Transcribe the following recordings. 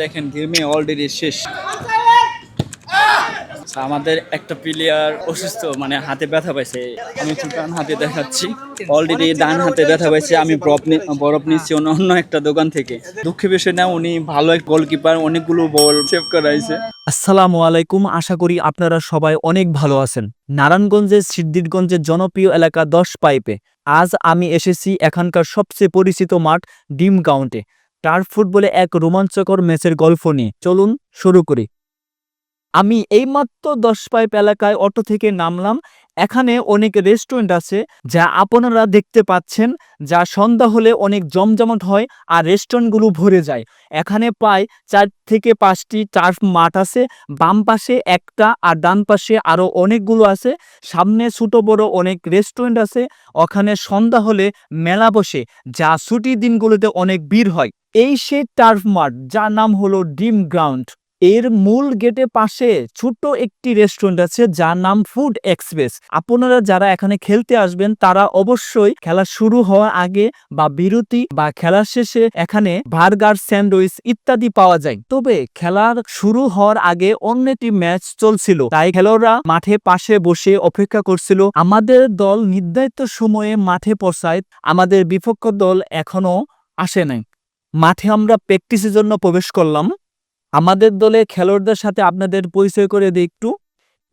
দেখেন গেমে অলরেডি শেষ। আচ্ছা, আমাদের একটা প্লেয়ার অসুস্থ মানে হাতে ব্যথা পাইছে। আমি একটু ডান হাতে দেখাচ্ছি। অলরেডি ডান হাতে ব্যথা পাইছে আমি বরফ নিচ্ছি অন্য একটা দোকান থেকে। দুঃখের বিষয় না উনি ভালো এক গোলকিপার অনেকগুলো বল সেভ করাইছে। আসসালামু আলাইকুম আশা করি আপনারা সবাই অনেক ভালো আছেন। নারায়ণগঞ্জের সিদ্দিরগঞ্জের জনপ্রিয় এলাকা দশ পাইপে। আজ আমি এসেছি এখানকার সবচেয়ে পরিচিত মাঠ ডিম কাউন্টে। টার্ফ ফুটবলে এক রোমাঞ্চকর ম্যাচের গল্প নিয়ে চলুন শুরু করি। আমি এইমাত্র দশ পাইপ এলাকায় অটো থেকে নামলাম। এখানে অনেক রেস্টুরেন্ট আছে যা আপনারা দেখতে পাচ্ছেন, যা সন্ধ্যা হলে অনেক জমজমাট হয় আর রেস্টুরেন্টগুলো ভরে যায়। এখানে প্রায় চার থেকে পাঁচটি টার্ফ মাঠ আছে, বাম পাশে একটা আর ডান পাশে আরও অনেকগুলো আছে। সামনে ছোট বড় অনেক রেস্টুরেন্ট আছে, ওখানে সন্ধ্যা হলে মেলা বসে, যা ছুটির দিনগুলোতে অনেক ভিড় হয়। এই সে টার্ফ মাঠ, যার নাম হলো ডিম গ্রাউন্ড। এর মূল গেটে পাশে ছোট্ট একটি রেস্টুরেন্ট আছে যার নাম ফুড এক্সপ্রেস। আপনারা যারা এখানে খেলতে আসবেন, তারা অবশ্যই খেলা শুরু হওয়ার আগে বা বিরতি বা খেলার শেষে এখানে বার্গার, স্যান্ডউইচ ইত্যাদি পাওয়া যায়। তবে খেলার শুরু হওয়ার আগে অন্য একটি ম্যাচ চলছিল, তাই খেলোয়াড়রা মাঠে পাশে বসে অপেক্ষা করছিল। আমাদের দল নির্ধারিত সময়ে মাঠে পৌঁছায়, আমাদের বিপক্ষ দল এখনও আসে নাই। মাঠে আমরা প্র্যাকটিসের জন্য প্রবেশ করলাম। আমাদের দলে খেলোয়াড়দের সাথে আপনাদের পরিচয় করে দিই একটু।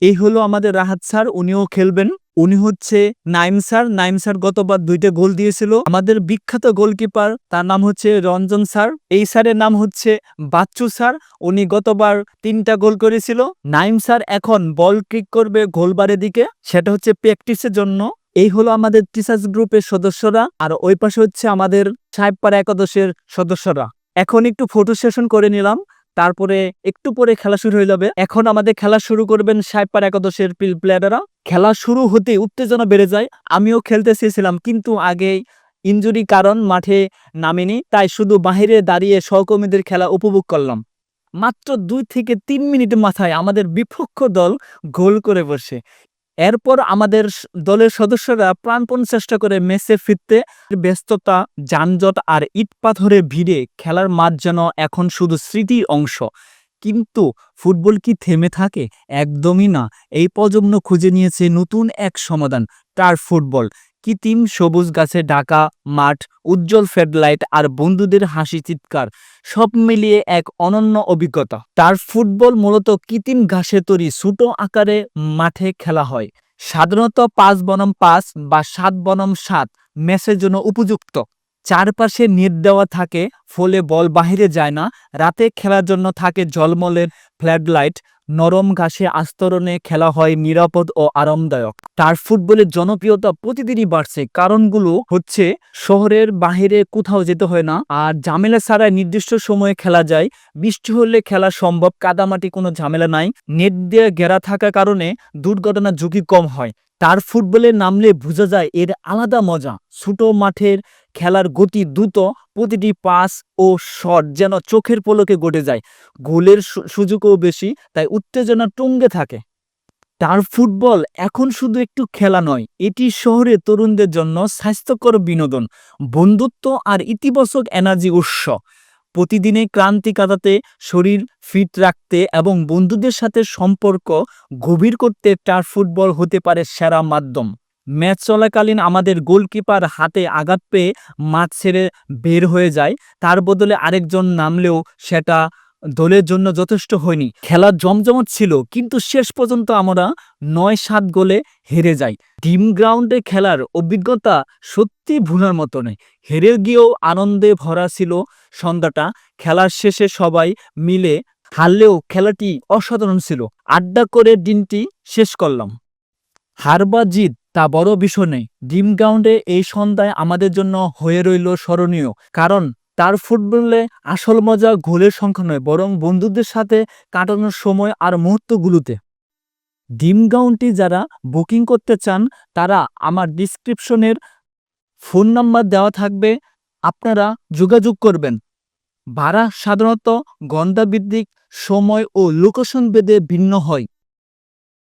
এই হলো আমাদের রাহাত স্যার, উনিও খেলবেন। উনি হচ্ছে নাইম স্যার। নাইম স্যার গতবার দুইটা গোল দিয়েছিল। আমাদের বিখ্যাত গোলকিপার, তার নাম হচ্ছে রঞ্জন স্যার। এই স্যারের নাম হচ্ছে বাচ্চু স্যার। উনি গতবার তিনটা গোল করেছিল। নাইম স্যার এখন বল কিক করবে গোলবারের দিকে। সেটা হচ্ছে প্র্যাকটিসের জন্য। এই হলো আমাদের টিচার্স গ্রুপের সদস্যরা। আর ওই পাশে হচ্ছে আমাদের সাহেবপাড়া একাদশের সদস্যরা। এখন একটু ফটো সেশন করে নিলাম। তারপরে একটু পরে খেলা শুরু হয়ে যাবে। এখন আমাদের খেলা শুরু করবেন সাহেবপার একাদশের প্লেয়াররা। খেলা শুরু হতে উত্তেজনা বেড়ে যায়। আমিও খেলতে চেয়েছিলাম, কিন্তু আগে ইঞ্জুরি কারণ মাঠে নামেনি, তাই শুধু বাহিরে দাঁড়িয়ে সহকর্মীদের খেলা উপভোগ করলাম। মাত্র দুই থেকে তিন মিনিট মাথায় আমাদের বিপক্ষ দল গোল করে বসে। এরপর আমাদের দলের সদস্যরা প্রাণপণ চেষ্টা করে মেসে ফিরতে। ব্যস্ততা, যানজট আর ইট পাথরে ভিড়ে খেলার মাঠ যেন এখন শুধু স্মৃতির অংশ। কিন্তু ফুটবল কি থেমে থাকে? একদমই না। এই প্রজন্ম খুঁজে নিয়েছে নতুন এক সমাধান টার্ফ ফুটবল। কৃত্রিম সবুজ গাছে ঢাকা, মাঠ, উজ্জ্বল ফেডলাইট আর বন্ধুদের হাসি চিৎকার, সব মিলিয়ে এক অনন্য অভিজ্ঞতা। তার ফুটবল মূলত কৃত্রিম ঘাসে তৈরি ছোট আকারে মাঠে খেলা হয়। সাধারণত পাঁচ বনম পাঁচ বা সাত বনম সাত ম্যাচের জন্য উপযুক্ত। চারপাশে নেট দেওয়া থাকে, ফলে বল বাহিরে যায় না, রাতে খেলার জন্য থাকে জলমলের ফ্ল্যাডলাইট নরম ঘাসে আস্তরণে খেলা হয় নিরাপদ ও আরামদায়ক। টার্ফ ফুটবলের জনপ্রিয়তা প্রতিদিনই বাড়ছে। কারণগুলো হচ্ছে, শহরের বাহিরে কোথাও যেতে হয় না, আর ঝামেলা ছাড়াই নির্দিষ্ট সময়ে খেলা যায়। বৃষ্টি হলে খেলা সম্ভব, কাদামাটি কোনো ঝামেলা নাই। নেট দিয়ে ঘেরা থাকার কারণে দুর্ঘটনার ঝুঁকি কম হয়। টার্ফ ফুটবলে নামলে বোঝা যায়, এর আলাদা মজা। ছোট মাঠের খেলার গতি দ্রুত, প্রতিটি পাস ও শট যেন চোখের পলকে গড়ে যায়। গোলের সুযোগও বেশি, তাই উত্তেজনা টঙ্গে থাকে। টার্ফ ফুটবল এখন শুধু একটু খেলা নয়, এটি শহরে তরুণদের জন্য স্বাস্থ্যকর বিনোদন, বন্ধুত্ব আর ইতিবাচক এনার্জি উৎস। প্রতিদিনে ক্লান্তি কাটাতে, শরীর ফিট রাখতে এবং বন্ধুদের সাথে সম্পর্ক গভীর করতে টার্ফ ফুটবল হতে পারে সেরা মাধ্যম। ম্যাচ চলাকালীন আমাদের গোলকিপার হাতে আঘাত পেয়ে মাঠ ছেড়ে বের হয়ে যায়। তার বদলে আরেকজন নামলেও সেটা দলের জন্য যথেষ্ট হয়নি। খেলা জমজমট ছিল, কিন্তু শেষ পর্যন্ত আমরা নয় সাত গোলে হেরে যাই। টিম গ্রাউন্ডে খেলার অভিজ্ঞতা সত্যি ভুলার মতো নয়। হেরে গিয়েও আনন্দে ভরা ছিল সন্ধ্যাটা। খেলার শেষে সবাই মিলে হারলেও খেলাটি অসাধারণ ছিল। আড্ডা করে দিনটি শেষ করলাম। হার বা জিত। তা বড় বিষয় নেই। ডিম গ্রাউন্ডে এই সন্ধ্যায় আমাদের জন্য হয়ে রইল স্মরণীয়, কারণ তার ফুটবলে আসল মজা গোলের সংখ্যা নয়, বরং বন্ধুদের সাথে কাটানোর সময় আর মুহূর্তগুলোতে। ডিম গ্রাউন্ডটি যারা বুকিং করতে চান, তারা আমার ডিসক্রিপশনের ফোন নাম্বার দেওয়া থাকবে, আপনারা যোগাযোগ করবেন। ভাড়া সাধারণত গন্ধাভিত্তিক সময় ও লোকেশন ভেদে ভিন্ন হয়।